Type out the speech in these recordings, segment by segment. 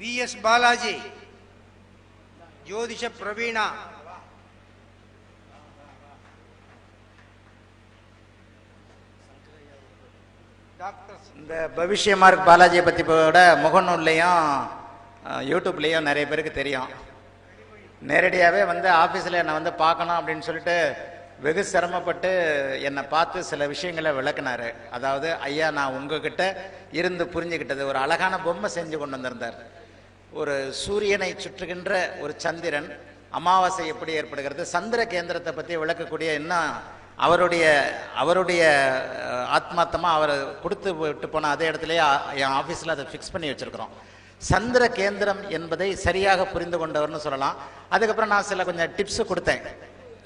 V S Balaji ஜோதிஷ பிரவீணா. இந்த பவிஷ்ய mark பாலாஜியை பற்றி கூட முகநூல்லையும் யூடியூப்லேயும் நிறைய பேருக்கு தெரியும். நேரடியாகவே வந்து ஆஃபீஸில் என்னை வந்து பார்க்கணும் அப்படின்னு சொல்லிட்டு வெகு சிரமப்பட்டு என்னை பார்த்து சில விஷயங்களை விளக்குனாரு. அதாவது ஐயா நான் உங்ககிட்ட இருந்து புரிஞ்சுக்கிட்டது. ஒரு அழகான பொம்மை செஞ்சு கொண்டு வந்திருந்தார். ஒரு சூரியனை சுற்றுகின்ற ஒரு சந்திரன் அமாவாசை எப்படி ஏற்படுகிறது சந்திர கேந்திரத்தை பற்றி விளக்கக்கூடிய இன்னும் அவருடைய அவருடைய ஆத்மார்த்தமாக அவர் கொடுத்து விட்டு போன அதே இடத்துலயே என் ஆஃபீஸில் அதை ஃபிக்ஸ் பண்ணி வச்சிருக்கிறோம். சந்திர கேந்திரம் என்பதை சரியாக புரிந்து கொண்டவர்னு சொல்லலாம். அதுக்கப்புறம் நான் சில கொஞ்சம் டிப்ஸு கொடுத்தேன்.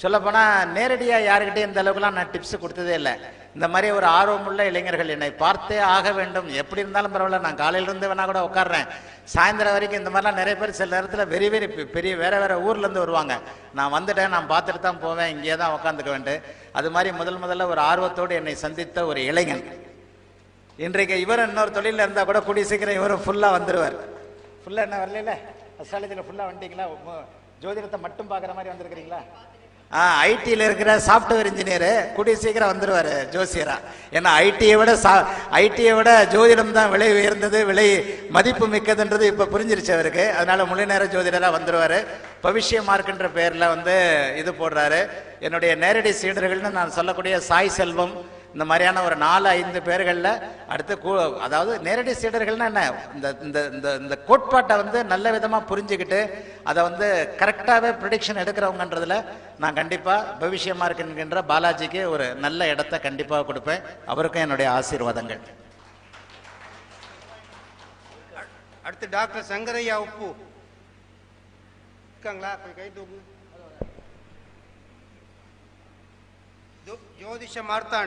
சொல்லப்போனால் நேரடியாக யாருக்கிட்டே இந்த அளவுக்குலாம் நான் டிப்ஸ் கொடுத்ததே இல்லை. இந்த மாதிரி ஒரு ஆர்வமுள்ள இளைஞர்கள் என்னை பார்த்தே ஆக வேண்டும். எப்படி இருந்தாலும் பரவாயில்ல நான் காலையிலேருந்து வேணா கூட உட்காடுறேன் சாயந்தரம் வரைக்கும் இந்த மாதிரிலாம் நிறைய பேர் சில நேரத்தில் வெரி வெறி பெரிய வேற வேற ஊர்லேருந்து வருவாங்க. நான் வந்துட்டேன் நான் பார்த்துட்டு தான் போவேன் இங்கே தான் உட்காந்துக்க வேண்டும் அது மாதிரி முதல் முதல்ல ஒரு ஆர்வத்தோடு என்னை சந்தித்த ஒரு இளைஞன். இன்றைக்கு இவர் இன்னொரு தொழிலில் இருந்தால் கூட கூடிய சீக்கிரம் இவரும் ஃபுல்லாக வந்துடுவார் ஃபுல்லாக என்ன வரல அஸ்ட்ராலஜியில் ஃபுல்லாக வந்துட்டீங்களா? ஜோதிடத்தை மட்டும் பார்க்குற மாதிரி வந்திருக்கிறீங்களா? ஐடியில் இருக்கிற சாஃப்ட்வேர் இன்ஜினியரு கூடிய சீக்கிரம் வந்துடுவார் ஜோசியரா. ஏன்னா ஐடியை விட சா ஐடியை விட ஜோதிடம் தான் விலை உயர்ந்தது விலை மதிப்பு மிக்கதுன்றது இப்போ புரிஞ்சிருச்சு அவருக்கு. அதனால முழு நேர ஜோதிடராக வந்துடுவார் பவிஷ்ய மார்க்குன்ற பேரில் வந்து இது போடுறாரு. என்னுடைய நேரடி சீடர்கள்னு நான் சொல்லக்கூடிய சாய் செல்வம் இந்த மாதிரியான ஒரு நாலு ஐந்து பேர்களில் அடுத்து கூ அதாவது நேரடி சீடர்கள்னா என்ன? இந்த இந்த இந்த இந்த கோட்பாட்டை வந்து நல்ல விதமாக புரிஞ்சுக்கிட்டு அதை வந்து கரெக்டாகவே ப்ரிடிக்ஷன் எடுக்கிறவங்கன்றதுல நான் கண்டிப்பாக பவிஷ்யமாக இருக்கின்ற பாலாஜிக்கு ஒரு நல்ல இடத்த கண்டிப்பாக கொடுப்பேன். அவருக்கும் என்னுடைய ஆசீர்வாதங்கள். அடுத்து டாக்டர் சங்கரையா உப்பு. இருக்காங்களா? கை தூக்கு. ज्योतिष मार्ता